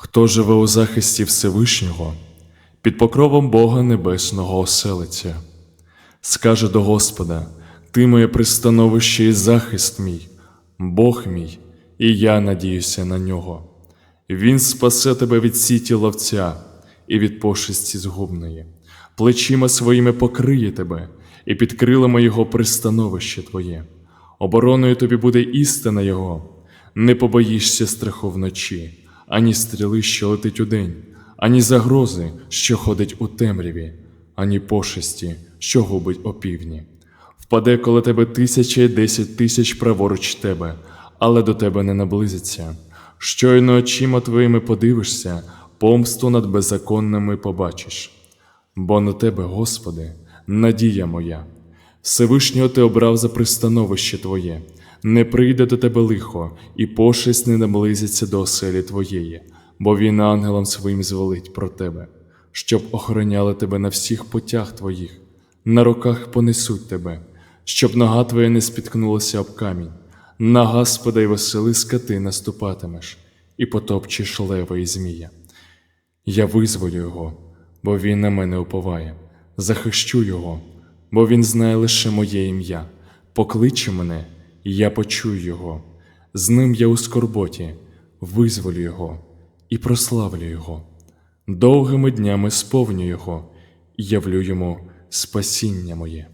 Хто живе у захисті Всевишнього, під покровом Бога Небесного оселиться, скаже до Господа: Ти моє пристановище і захист мій, Бог мій, і я надіюся на нього. Він спасе тебе від сіті ловця і від пошесті згубної, плечима своїми покриє тебе, і під крилами його пристановище твоє. Обороною тобі буде істина Його, не побоїшся страху вночі, ані стріли, що летить удень, ані загрози, що ходить у темряві, ані пошесті, що губить опівдні. Впаде коло тебе тисяча і десять тисяч праворуч тебе, але до тебе не наблизиться. Щойно очима твоїми подивишся, помсту над беззаконними побачиш. Бо на тебе, Господи, надія моя. Всевишнього ти обрав за пристановище Твоє, не прийде до тебе лихо, і пошесть не наблизиться до оселі Твоєї, бо він ангелам своїм звелить про тебе, щоб охороняли тебе на всіх путях Твоїх, на руках понесуть тебе, щоб нога твоя не спіткнулася об камінь. На Господа й Василиска ти наступатимеш, і потопчеш лева і змія. Я визволю його, бо він на мене уповає, захищу його, бо він знає лише моє ім'я. Покличе мене, я почую його. З ним я у скорботі, визволю його і прославлю його. Довгими днями сповню його і явлю йому спасіння моє.